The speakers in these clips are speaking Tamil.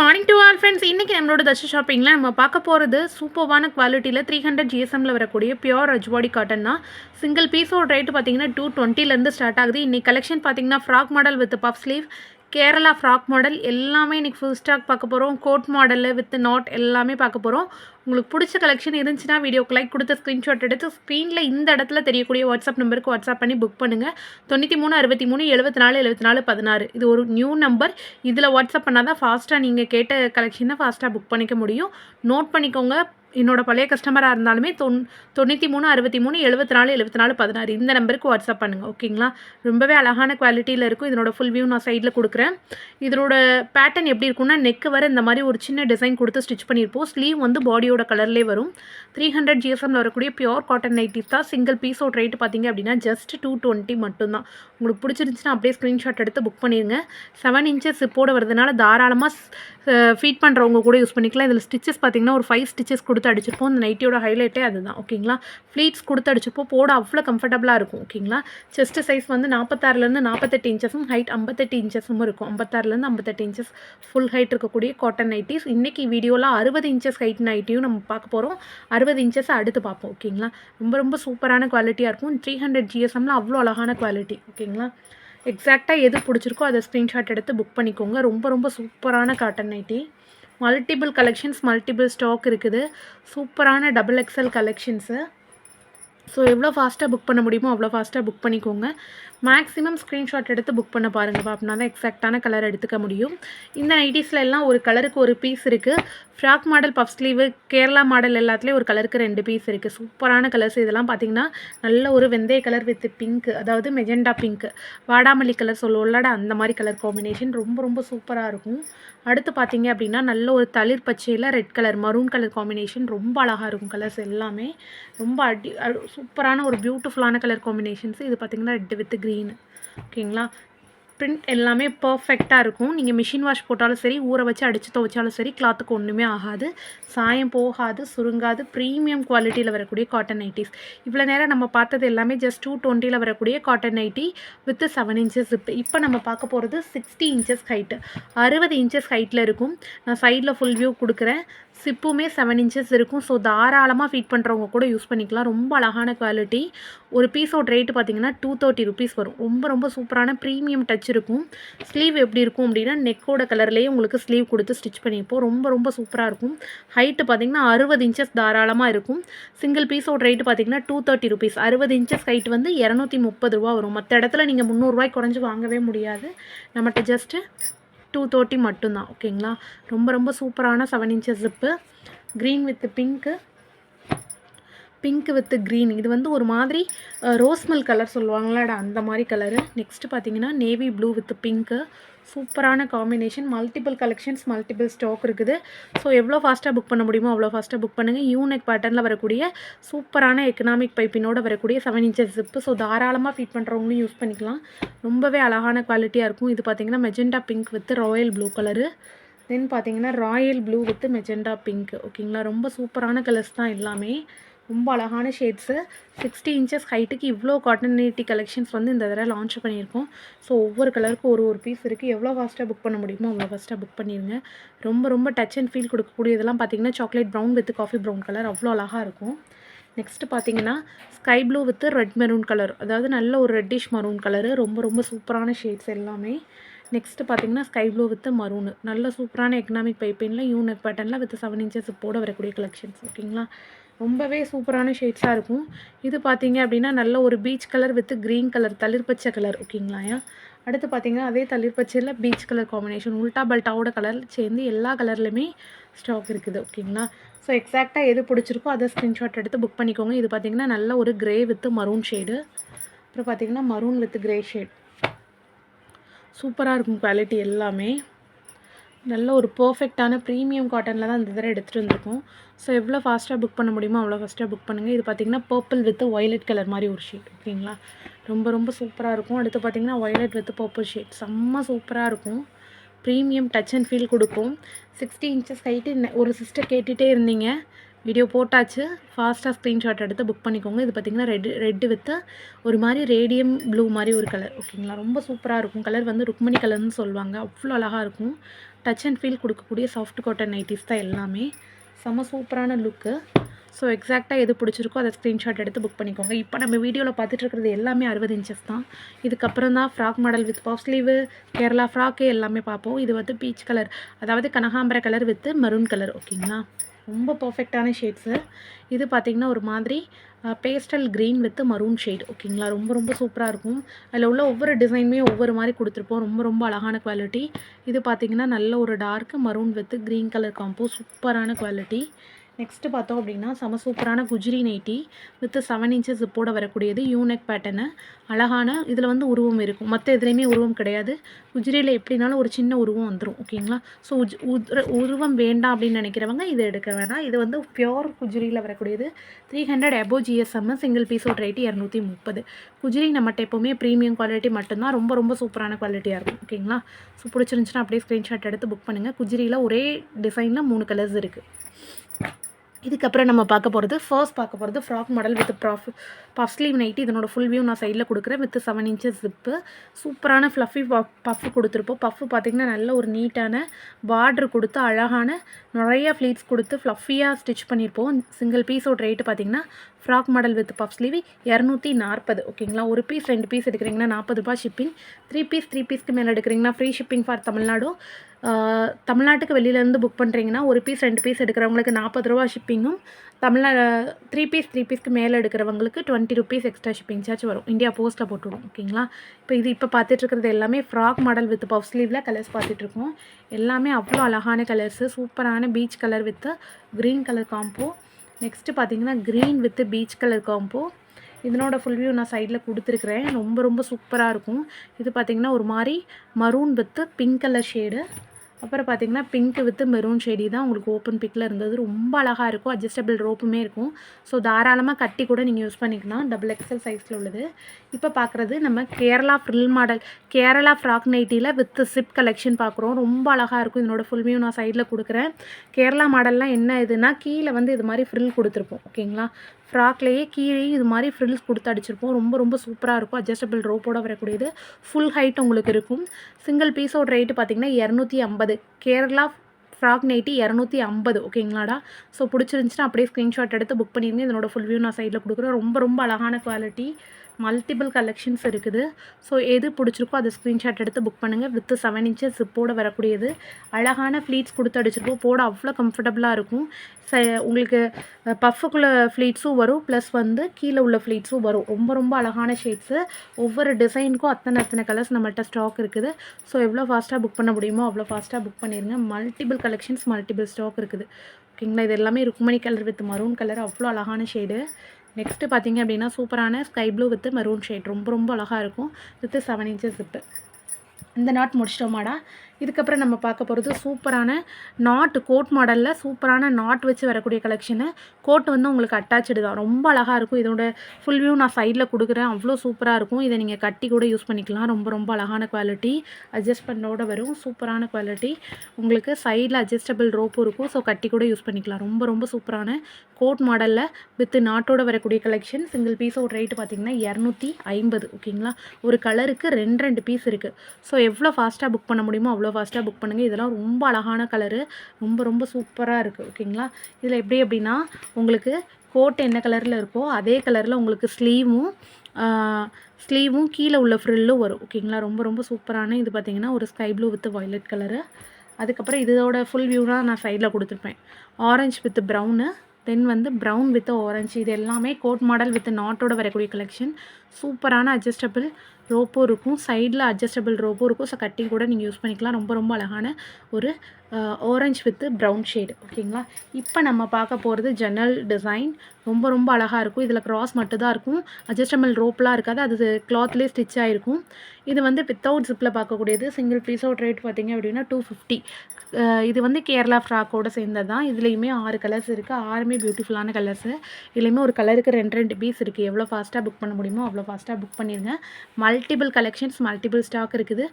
மார்னிங் டு ஆல் ஃப்ரெண்ட்ஸ் இன்றைக்கி நம்மளோட தச்சு ஷாப்பிங்கில் நம்ம பார்க்க போகிறது சூப்பர்வான குவாலிட்டியில் த்ரீ ஹண்ட்ரட் ஜிஎஸ்எம்மில் வரக்கூடிய பியூர் ரஜ்வாடி காட்டன் தான். சிங்கிள் பீஸோட ரேட்டு பார்த்தீங்கன்னா டூ டுவெண்ட்டிலேருந்து ஸ்டார்ட் ஆகுது. இன்றைக்கி கலெக்ஷன் பார்த்தீங்கன்னா frock model with puff sleeve Kerala frock model எல்லாமே இன்றைக்கி ஃபுல் ஸ்டாக் பார்க்க போகிறோம் கோட் மாடலு வித் நாட் எல்லாமே பார்க்க போகிறோம் உங்களுக்கு பிடிச்ச கலெக்ஷன் இருந்துச்சுன்னா வீடியோக்கு லைக் கொடுத்து ஸ்க்ரீன்ஷாட் எடுத்து ஸ்க்ரீனில் இந்த இடத்துல தெரியக்கூடிய வாட்ஸ்அப் நம்பருக்கு வாட்ஸ்அப் பண்ணி புக் பண்ணுங்கள் தொண்ணூற்றி மூணு அறுபத்தி மூணு எழுபத்தி நாலு எழுபத்தி நாலு பதினாறு. இது ஒரு நியூ நம்பர் இதில் வாட்ஸ்அப் பண்ணால் தான் ஃபாஸ்ட்டாக நீங்கள் கேட்ட கலெக்ஷனை ஃபாஸ்ட்டாக புக் பண்ணிக்க முடியும். நோட் பண்ணிக்கோங்க. என்னோட பழைய கஸ்டமராக இருந்தாலுமே தொன் தொண்ணூற்றி மூணு அறுபத்தி மூணு எழுபத்தி நாலு எழுபத்தி நாலு பதினாறு இந்த நம்பருக்கு வாட்ஸ்அப் பண்ணுங்கள் ஓகேங்களா ரொம்பவே அழகான குவாலிட்டியில் இருக்கும். இதனோட ஃபுல் வியூ நான் சைடில் கொடுக்குறேன். இதனோட பேட்டர்ன் எப்படி இருக்கும்னா நெக்கு வர இந்த மாதிரி ஒரு சின்ன டிசைன் கொடுத்து ஸ்டிச் பண்ணியிருப்போம். ஸ்லீவ் வந்து பாடியோட கலர்லேயே வரும். த்ரீ ஹண்ட்ரட் ஜிஎஸ்எம்மில் வரக்கூடிய பியோர் காட்டன் நைட்டிஸ் தான். சிங்கிள் பீஸோட ரேட்டு பார்த்தீங்க அப்படின்னா ஜஸ்ட் டூ டுவெண்ட்டி மட்டும்தான். உங்களுக்கு பிடிச்சிருந்துச்சுன்னா அப்படியே ஸ்க்ரீன்ஷாட் எடுத்து புக் பண்ணிடுங்க. செவன் இன்ச்சஸ் சிப்போட வரதுனால தாராளமாக ஃபீட் பண்ணுறவங்க கூட யூஸ் பண்ணிக்கலாம். இதில் ஸ்டிச்சஸ் பார்த்தீங்கன்னா ஒரு ஃபைவ் ஸ்டிச்சஸ் கொடுத்து அடிச்சிருப்போம். இந்த நைட்டியோட ஹைலைட்டே அதுதான். ஓகேங்களா ஃப்ளீட்ஸ் கொடுத்து அடிச்சிருப்போம். போட அவ்வளோ கம்ஃபர்டபுளாக இருக்கும். ஓகேங்களா செஸ்ட் சைஸ் வந்து நாற்பத்தாறுலேருந்து நாற்பத்தெட்டு இன்ச்சஸும் ஹைட் ஐம்பத்தெட்டு இன்ச்சஸும் இருக்கும். ஐம்பத்தாறுலேருந்து ஐம்பத்தெட்டு இன்ச்சஸ் ஃபுல் ஹைட் இருக்கக்கூடிய காட்டன் நைட்டிஸ் இன்றைக்கி வீடியோவில் அறுபது இன்ச்சஸ் ஹைட் நைட்டியும் நம்ம பார்க்க போகிறோம் அறுபது அறுபது இன்ச்சஸ் அடுத்து பார்ப்போம் ஓகேங்களா ரொம்ப ரொம்ப சூப்பரான குவாலிட்டியாக இருக்கும். த்ரீ ஹண்ட்ரட் ஜிஎஸ்எம்மில் அவ்வளோ அழகான குவாலிட்டி ஓகேங்களா எக்ஸாக்டாக எது பிடிச்சிருக்கோ அதை ஸ்க்ரீன்ஷாட் எடுத்து புக் பண்ணிக்கோங்க. ரொம்ப ரொம்ப சூப்பரான cotton nighty multiple collections multiple stock இருக்குது. சூப்பரான டபுள் எக்ஸல் கலெக்ஷன்ஸு ஸோ எவ்வளோ ஃபாஸ்ட்டாக புக் பண்ண முடியுமோ அவ்வளோ ஃபாஸ்ட்டாக புக் பண்ணிக்கோங்க. மேக்ஸிமம் ஸ்க்ரீன்ஷாட் எடுத்து புக் பண்ண பாருங்கள் அப்படின்னா தான் எக்ஸாக்டான கலர் எடுத்துக்க முடியும். இந்த நைட்டிஸில் எல்லாம் ஒரு கலருக்கு ஒரு பீஸ் இருக்குது frock model puff sleeve Kerala model எல்லாத்துலேயும் ஒரு கலருக்கு ரெண்டு பீஸ் இருக்குது சூப்பரான கலர்ஸ் இதெல்லாம் பார்த்திங்கன்னா நல்ல ஒரு வெந்தய கலர் வித் பிங்க் அதாவது மெஜெண்டா பிங்க் வாடாமல்லி கலர் சொல்லுவோம்லடா அந்த மாதிரி கலர் காம்பினேஷன் ரொம்ப ரொம்ப சூப்பராக இருக்கும். அடுத்து பார்த்தீங்க அப்படின்னா நல்ல ஒரு தளிர் பச்சையில் red colour maroon colour combination ரொம்ப அழகாக இருக்கும் கலர்ஸ் எல்லாமே. ரொம்ப அடி சூப்பரான ஒரு பியூட்டிஃபுல்லான கலர் காம்பினேஷன்ஸ் இது பார்த்திங்கன்னா ரெட் வித் க்ரீன் ஓகேங்களா பிரிண்ட் எல்லாமே பர்ஃபெக்டாக இருக்கும். நீங்கள் மிஷின் வாஷ் போட்டாலும் சரி ஊற வச்சு அடித்து துவைச்சாலும் சரி கிளாத்துக்கு ஒன்றுமே ஆகாது. சாயம் போகாது சுருங்காது. ப்ரீமியம் குவாலிட்டியில் வரக்கூடிய காட்டன் நைட்டிஸ் இவ்வளோ நேரம் நம்ம பார்த்தது எல்லாமே ஜஸ்ட் டூ டுவெண்ட்டியில் வரக்கூடிய cotton nighty with seven inches இப்போ இப்போ நம்ம பார்க்க போகிறது சிக்ஸ்டி இன்ச்சஸ் ஹைட்டு அறுபது இன்ச்சஸ் ஹைட்டில் இருக்கும். நான் சைடில் ஃபுல் வியூ கொடுக்குறேன். சிப்புமே செவன் இன்ச்சஸ் இருக்கும். ஸோ தாராளமாக ஃபீட் பண்ணுறவங்க கூட யூஸ் பண்ணிக்கலாம். ரொம்ப அழகான குவாலிட்டி ஒரு பீஸோட ரேட்டு பார்த்தீங்கன்னா டூ தேர்ட்டி ருபீஸ் வரும். ரொம்ப ரொம்ப சூப்பரான ப்ரீமியம் டச் இருக்கும். ஸ்லீவ் எப்படி இருக்கும் அப்படின்னா நெக்கோட கலர்லேயே உங்களுக்கு ஸ்லீவ் கொடுத்து ஸ்டிச் பண்ணியிருப்போம். ரொம்ப ரொம்ப சூப்பராக இருக்கும். ஹைட்டு பார்த்தீங்கன்னா அறுபது இன்ச்சஸ் தாராளமாக இருக்கும். சிங்கிள் பீஸோட ரேட்டு பார்த்தீங்கன்னா டூ தேர்ட்டி ருபீஸ் அறுபது இன்ச்சஸ் ஹைட் வந்து இரநூத்தி முப்பது ரூபா வரும். மற்ற இடத்துல நீங்கள் முந்நூறுரூவாய்க்கு குறைஞ்சி வாங்கவே முடியாது. நம்மகிட்ட ஜஸ்ட்டு டூ தேர்ட்டி மட்டும்தான். ஓகேங்களா ரொம்ப ரொம்ப சூப்பரான seven inches zip green with pink pink with green. இது வந்து ஒரு மாதிரி ரோஸ்மல் கலர் சொல்லுவாங்களாடா அந்த மாதிரி கலரு. நெக்ஸ்ட்டு பார்த்தீங்கன்னா நேவி ப்ளூ வித் பிங்க்கு சூப்பரான combination. Multiple collections multiple stock இருக்குது. ஸோ எவ்வளோ ஃபாஸ்ட்டாக புக் பண்ண முடியுமோ அவ்வளோ ஃபாஸ்ட்டாக புக் பண்ணுங்கள் யூனெக் பேட்டர்னில் வரக்கூடிய சூப்பரான எக்கனாமிக் பைப்பினோட வரக்கூடிய செவன் இன்ச்சஸ் ஜிப்பு ஸோ தாராளமாக ஃபீட் பண்ணுறவங்களும் யூஸ் பண்ணிக்கலாம். ரொம்பவே அழகான குவாலிட்டியாக இருக்கும். இது பார்த்திங்கன்னா magenta pink with royal blue colour then பார்த்தீங்கன்னா royal blue with magenta pink ஓகேங்களா ரொம்ப சூப்பரான கலர்ஸ் தான் எல்லாமே. ரொம்ப அழகான ஷேட்ஸு சிக்ஸ்டி இன்ச்சஸ் ஹைட்டுக்கு இவ்வளோ காட்டன் நீட்டி கலெக்ஷன்ஸ் வந்து இந்த தடவை லான்ச் பண்ணியிருக்கோம். ஸோ ஒவ்வொரு கலருக்கும் ஒரு ஒரு பீஸ் இருக்குது எவ்வளோ ஃபாஸ்ட்டாக புக் பண்ண முடியுமோ அவ்வளோ ஃபாஸ்ட்டாக புக் பண்ணிடுங்க ரொம்ப ரொம்ப டச் அண்ட் ஃபீல் கொடுக்கக்கூடியதெல்லாம் பார்த்தீங்கன்னா chocolate brown with coffee brown colour அவ்வளோ அழகாக இருக்கும். நெக்ஸ்ட்டு பார்த்தீங்கன்னா sky blue with red maroon colour அதாவது நல்ல ஒரு ரெட்டிஷ் மரூன் கலரு ரொம்ப ரொம்ப சூப்பரான ஷேட்ஸ் எல்லாமே. நெக்ஸ்ட்டு பார்த்தீங்கன்னா ஸ்கை ப்ளூ வித் மரூனு நல்ல சூப்பரான எக்கனாமிக் பைப்பினில் யூனிக் பேட்டர்னில் வித் செவன் இன்ச்சஸ் போட வரக்கூடிய கலெக்ஷன்ஸ் ஓகேங்களா ரொம்பவே சூப்பரான ஷேட்ஸாக இருக்கும். இது பார்த்தீங்க அப்படின்னா நல்ல ஒரு peach colour with green colour தளிர்பச்சை colour ஓகேங்களாயா? அடுத்து பார்த்தீங்கன்னா அதே தளிர் பச்சையில் பீச் கலர் காம்பினேஷன் உல்ட்டா பல்ட்டாவோட கலர் சேர்ந்து எல்லா கலர்லையுமே ஸ்டாக் இருக்குது ஓகேங்களா? ஸோ எக்ஸாக்டாக எது பிடிச்சிருக்கோ அதை ஸ்க்ரீன்ஷாட் எடுத்து புக் பண்ணிக்கோங்க. இது பார்த்தீங்கன்னா நல்ல ஒரு க்ரே வித்து மரூன் ஷேடு அப்புறம் பார்த்தீங்கன்னா மரூன் வித் க்ரே ஷேட் சூப்பராக இருக்கும் குவாலிட்டி எல்லாமே. நல்ல ஒரு பர்ஃபெக்டான ப்ரீமியம் காட்டனில் தான் இந்த தடவை எடுத்துகிட்டு வந்திருக்கோம். ஸோ எவ்வளோ ஃபாஸ்ட்டாக புக் பண்ண முடியுமோ அவ்வளோ ஃபாஸ்ட்டாக புக் பண்ணுங்கள் இது பார்த்திங்கன்னா பர்பிள் வித் ஒய்லெட் கலர் மாதிரி ஒரு ஷேட் ஓகேங்களா ரொம்ப ரொம்ப சூப்பராக இருக்கும். அடுத்து பார்த்திங்கன்னா ஒய்லெட் வித் பர்பிள் ஷேட் செம்ம சூப்பராக இருக்கும். ப்ரீமியம் டச் அண்ட் ஃபீல் கொடுக்கும். சிக்ஸ்டி இன்ச்சஸ் ஹைட்டு ஒரு சிஸ்டர் கேட்டுகிட்டே இருந்தீங்க. வீடியோ போட்டாச்சு. ஃபாஸ்ட்டாக ஸ்க்ரீன்ஷாட் எடுத்து புக் பண்ணிக்கோங்க. இது பார்த்திங்கன்னா ரெட் ரெட்டு வித்து ஒரு மாதிரி ரேடியம் ப்ளூ மாதிரி ஒரு கலர் ஓகேங்களா ரொம்ப சூப்பராக இருக்கும். கலர் வந்து ருக்மணி கலர்னு சொல்லுவாங்க. அவ்வளோ அழகாக இருக்கும். டச் அண்ட் ஃபீல் கொடுக்கக்கூடிய சாஃப்ட் காட்டன் நைட்டிஸ் தான் எல்லாமே. செம்ம சூப்பரான லுக்கு ஸோ எக்ஸாக்டாக எது பிடிச்சிருக்கோ அதை ஸ்க்ரீன்ஷாட் எடுத்து புக் பண்ணிக்கோங்க. இப்போ நம்ம வீடியோவில் பார்த்துட்டு இருக்கிறது எல்லாமே அறுபது இன்ச்சஸ் தான். இதுக்கப்புறம் தான் frock model with puff sleeve Kerala frock எல்லாமே பார்ப்போம். இது வந்து பீச் கலர் அதாவது கனகாம்பர கலர் வித் மரூன் கலர் ஓகேங்களா ரொம்ப பர்ஃபெக்டான ஷேட்ஸு இது பார்த்திங்கன்னா ஒரு மாதிரி pastel green with maroon shade ஓகேங்களா ரொம்ப ரொம்ப சூப்பராக இருக்கும். அதில் உள்ள ஒவ்வொரு டிசைனுமே ஒவ்வொரு மாதிரி கொடுத்துருப்போம். ரொம்ப ரொம்ப அழகான குவாலிட்டி இது பார்த்திங்கன்னா நல்ல ஒரு dark maroon with green colour combo சூப்பரான குவாலிட்டி நெக்ஸ்ட்டு பார்த்தோம் அப்படின்னா செம சூப்பரான குஜ்ரி நைட்டி வித் செவன் இன்ச்சஸ் இப்போட வரக்கூடியது யூனெக் பேட்டர்னு அழகான இதில் வந்து உருவம் இருக்கும். மற்ற எதுலேயுமே உருவம் கிடையாது. குஜ்ரியில் எப்படினாலும் ஒரு சின்ன உருவம் வந்துடும் ஓகேங்களா ஸோ உருவம் வேண்டாம் அப்படின்னு நினைக்கிறவங்க இதை எடுக்க வேணாம். இது வந்து பியோர் குஜ்ரியில் வரக்கூடியது த்ரீ ஹண்ட்ரட் எபோ ஜிஎஸ்எம் சிங்கிள் பீஸோட ரேட்டு இரநூத்தி முப்பது. குஜ்ரி நம்மகிட்ட எப்போவுமே ப்ரீமியம் குவாலிட்டி மட்டும்தான். ரொம்ப ரொம்ப சூப்பரான குவாலிட்டியாக இருக்கும். ஓகேங்களா ஸோ பிடிச்சிருந்துச்சுன்னா அப்படியே ஸ்க்ரீன்ஷாட் எடுத்து புக் பண்ணுங்கள் குஜ்ரியில் ஒரே டிசைனில் மூணு கலர்ஸ் இருக்குது இதுக்கப்புறம் நம்ம பார்க்க போகிறது ஃபர்ஸ்ட் பார்க்க போகிறது ஃப்ராக் மாடல் வித் ப்ராஃப் பஃப் ஸ்லீவ் நைட்டி இதனோட ஃபுல் வியூ நான் சைடில் கொடுக்குறேன். வித் செவன் இன்ச்சஸ் ஜிப்பு சூப்பரான ஃப்ளஃபி பஃப் கொடுத்துருப்போம். பஃப் பார்த்திங்கன்னா நல்ல ஒரு நீட்டான பார்டர் கொடுத்து அழகான நிறைய ஃப்ளீட்ஸ் கொடுத்து ஃப்ளஃபியாக ஸ்டிச் பண்ணியிருப்போம். சிங்கிள் பீஸோட ரேட்டு பார்த்திங்கன்னா frock model with puff sleeve இரநூத்தி நாற்பது. ஓகேங்களா ஒரு பீஸ் ரெண்டு பீஸ் எடுக்கிறீங்கன்னா நாற்பது ரூபாய் ஷிப்பிங் த்ரீ பீஸ் த்ரீ பீஸ்க்கு மேலே எடுக்கிறீங்கன்னா ஃப்ரீ ஷிப்பிங் ஃபார் தமிழ்நாடு. தமிழ்நாட்டுக்கு வெளியிலேருந்து புக் பண்ணுறீங்கன்னா ஒரு பீஸ் ரெண்டு பீஸ் எடுக்கிறவங்களுக்கு நாற்பது ரூபா ஷிப்பிங்கும் தமிழ்நாடு த்ரீ பீஸ் த்ரீ பீஸ்க்கு மேலே எடுக்கிறவங்களுக்கு twenty rupees extra shipping charge வரும். இந்தியா போஸ்ட்டில் போட்டுவிடும் ஓகேங்களா? இப்போ இது இப்போ பார்த்துட்ருக்கிறது எல்லாமே ஃப்ராக் மாடல் வித் பஃப் ஸ்லீவில் கலர்ஸ் பார்த்துட்ருக்கோம். எல்லாமே அவ்வளோ அழகான கலர்ஸு சூப்பரான peach colour with green colour combo next பார்த்தீங்கன்னா green with peach colour combo இதனோட ஃபுல் வியூ நான் சைடில் கொடுத்துருக்குறேன். ரொம்ப ரொம்ப சூப்பராக இருக்கும். இது பார்த்திங்கன்னா ஒரு மாதிரி maroon with pink colour shade அப்புறம் பார்த்தீங்கன்னா பிங்க் வித் மெரூன் ஷேடி தான் உங்களுக்கு ஓப்பன் பிக்கில் இருந்தது. ரொம்ப அழகாக இருக்கும். அட்ஜஸ்டபிள் ரோப்புமே இருக்கும். ஸோ தாராளமாக கட்டி கூட நீங்கள் யூஸ் பண்ணிக்கலாம். டபுள் எக்ஸல் சைஸில் உள்ளது. இப்போ பார்க்குறது நம்ம Kerala frill model Kerala frock நைட்டியில் with zip collection பார்க்குறோம் ரொம்ப அழகாக இருக்கும். இதனோட ஃபுல் வியூ நான் சைடில் கொடுக்குறேன். கேரளா மாடல்லாம் என்ன இதுனா கீழே வந்து இது மாதிரி ஃப்ரில் கொடுத்துருப்போம். ஓகேங்களா ஃப்ராக்லேயே கீழே இது மாதிரி ஃப்ரில்ஸ் கொடுத்து அடிச்சிருப்போம். ரொம்ப ரொம்ப சூப்பராக இருக்கும். அட்ஜஸ்டபிள் ரோப்போட வரக்கூடியது. ஃபுல் ஹைட் உங்களுக்கு இருக்கும். சிங்கிள் பீஸோட ரேட்டு பார்த்தீங்கன்னா இரநூத்தி ஐம்பது. கேரளா ஃப்ராக் நைட்டி இரநூத்தி ஐம்பது ஓகேங்களாடா? ஸோ பிடிச்சிருந்துச்சுன்னா அப்படியே ஸ்க்ரீன்ஷாட் எடுத்து புக் பண்ணிடுங்க இதனோட ஃபுல் வியூ நான் சைடில் கொடுக்குறேன். ரொம்ப ரொம்ப அழகான குவாலிட்டி மல்டிபிள் கலெக்ஷன்ஸ் இருக்குது. ஸோ எது பிடிச்சிருக்கோ அதை ஸ்க்ரீன்ஷாட் எடுத்து புக் பண்ணுங்கள் வித்து செவன் இன்ச்சஸ் சிப்போடு வரக்கூடியது. அழகான ஃப்ளீட்ஸ் கொடுத்து அடிச்சிருப்போம் போட அவ்வளோ கம்ஃபர்டபுளாக இருக்கும். ச உங்களுக்கு பஃபுக்குள்ள ஃப்ளீட்ஸும் வரும். ப்ளஸ் வந்து கீழே உள்ள ஃப்ளீட்ஸும் வரும். ரொம்ப ரொம்ப அழகான ஷேட்ஸு ஒவ்வொரு டிசைனுக்கும் அத்தனை அத்தனை கலர்ஸ் நம்மள்கிட்ட ஸ்டாக் இருக்குது. ஸோ எவ்வளோ ஃபாஸ்ட்டாக புக் பண்ண முடியுமோ அவ்வளோ ஃபாஸ்ட்டாக புக் பண்ணிடுங்க மல்டிபிள் கலெக்ஷன்ஸ் மல்டிபிள் ஸ்டாக் இருக்குது. ஓகேங்களா இது எல்லாமே Rukmani colour with maroon colour அவ்வளோ அழகான ஷேடு நெக்ஸ்ட்டு பார்த்தீங்க அப்படின்னா சூப்பரான sky blue with maroon shade ரொம்ப ரொம்ப அழகாக இருக்கும். வித்து செவன் இன்ச்சஸ் ஜிப்பு இந்த நாட் முடிச்சிட்டோமாடா? இதுக்கப்புறம் நம்ம பார்க்க போகிறது சூப்பரான நாட் கோட் மாடலில் சூப்பரான நாட் வச்சு வரக்கூடிய கலெக்ஷனு கோட் வந்து உங்களுக்கு அட்டாச்சு தான். ரொம்ப அழகாக இருக்கும். இதோட ஃபுல் வியூ நான் சைடில் கொடுக்குறேன். அவ்வளோ சூப்பராக இருக்கும். இதை நீங்கள் கட்டி கூட யூஸ் பண்ணிக்கலாம். ரொம்ப ரொம்ப அழகான குவாலிட்டி அட்ஜஸ்ட்மெண்ட்டோட வரும். சூப்பரான குவாலிட்டி உங்களுக்கு சைடில் அட்ஜஸ்டபிள் ரோப்பும் இருக்கும். ஸோ கட்டி கூட யூஸ் பண்ணிக்கலாம். ரொம்ப ரொம்ப சூப்பரான கோட் மாடலில் வித் நாட்டோட வரக்கூடிய கலெக்ஷன் சிங்கிள் பீஸோட ரேட்டு பார்த்தீங்கன்னா இரநூத்தி ஐம்பது. ஓகேங்களா ஒரு கலருக்கு ரெண்டு ரெண்டு பீஸ் இருக்குது ஸோ எவ்வளோ ஃபாஸ்ட்டாக புக் பண்ண முடியுமோ அவ்வளோ ஃபாஸ்ட்டாக புக் பண்ணுங்கள் இதெல்லாம் ரொம்ப அழகான கலரு ரொம்ப ரொம்ப சூப்பராக இருக்குது ஓகேங்களா இதில் எப்படி அப்படின்னா உங்களுக்கு கோட் என்ன கலரில் இருக்கோ அதே கலரில் உங்களுக்கு ஸ்லீவும் ஸ்லீவும் கீழே உள்ள ஃப்ரில்லும் வரும். ஓகேங்களா ரொம்ப ரொம்ப சூப்பரான இது பார்த்தீங்கன்னா ஒரு sky blue with violet colour அதுக்கப்புறம் இதோட ஃபுல் வியூலாம் நான் சைடில் கொடுத்துருப்பேன். ஆரஞ்சு வித் ப்ரௌனு தென் வந்து ப்ரௌன் வித் ஆரஞ்சு இது எல்லாமே கோட் மாடல் வித் நாட்டோட வரக்கூடிய கலெக்ஷன் சூப்பரான அட்ஜஸ்டபிள் ரோப்பும் இருக்கும். சைடில் அட்ஜஸ்டபிள் ரோப்பும் இருக்கும். ஸோ கட்டிங் கூட நீங்கள் யூஸ் பண்ணிக்கலாம். ரொம்ப ரொம்ப அழகான ஒரு ஆரஞ்ச் வித் ப்ரௌன் ஷேடு ஓகேங்களா இப்போ நம்ம பார்க்க போகிறது ஜன்னல் டிசைன் ரொம்ப ரொம்ப அழகாக இருக்கும். இதில் க்ராஸ் மட்டும்தான் இருக்கும். அட்ஜஸ்டபிள் ரோப்லாம் இருக்காது. அது கிளாத்லேயே ஸ்டிச் ஆகிருக்கும் இது வந்து வித்தவுட் ஜிப்பில் பார்க்கக்கூடியது. சிங்கிள் பீஸோட ரேட் பார்த்திங்க அப்படின்னா டூ ஃபிஃப்டி இது வந்து கேரளா ஃப்ராக்கோட சேர்ந்தது தான். இதுலேயுமே ஆறு கலர்ஸ் இருக்குது ஆறுமே பியூட்டிஃபுல்லான கலர்ஸு இதுலேயுமே ஒரு கலருக்கு ரெண்டு ரெண்டு பீஸ் இருக்குது எவ்வளோ ஃபாஸ்ட்டாக புக் பண்ண முடியுமோ அவ்வளோ ஃபாஸ்ட்டாக புக் பண்ணிடுங்க மல்டிபிள் கலெக்ஷன்ஸ் மல்டிபிள் ஸ்டாக் இருக்குது.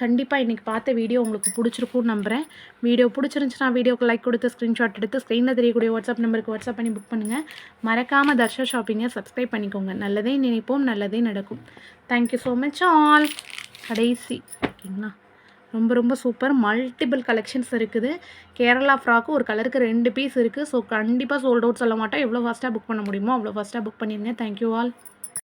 கண்டிப்பாக இன்றைக்கி பார்த்த வீடியோ உங்களுக்கு பிடிச்சிருக்கும்னு நம்புகிறேன் வீடியோ பிடிச்சிருந்துச்சுன்னா வீடியோக்கு லைக் கொடுத்து ஸ்க்ரீன்ஷாட் எடுத்து ஸ்க்ரீனில் தெரியக்கூடிய வாட்ஸ்அப் நம்பருக்கு வாட்ஸ்அப் பண்ணி புக் பண்ணுங்கள் மறக்காமல் தர்ஷா ஷாப்பிங்கை சப்ஸ்கிரைப் பண்ணிக்கோங்க. நல்லதே நினைப்போம் நல்லதே நடக்கும். தேங்க்யூ ஸோ மச் ஆல் கடைசி ஓகேங்களா ரொம்ப ரொம்ப சூப்பர் மல்டிபிள் கலெக்ஷன்ஸ் இருக்குது. கேரளா ஃப்ராக்கு ஒரு கலருக்கு ரெண்டு பீஸ் இருக்குது ஸோ கண்டிப்பாக சோல்ட் அவுட் சொல்ல மாட்டோம். எவ்வளோ ஃபாஸ்ட்டாக புக் பண்ண முடியுமோ அவ்வளோ ஃபாஸ்ட்டாக புக் பண்ணிடுங்க தேங்க்யூ ஆல்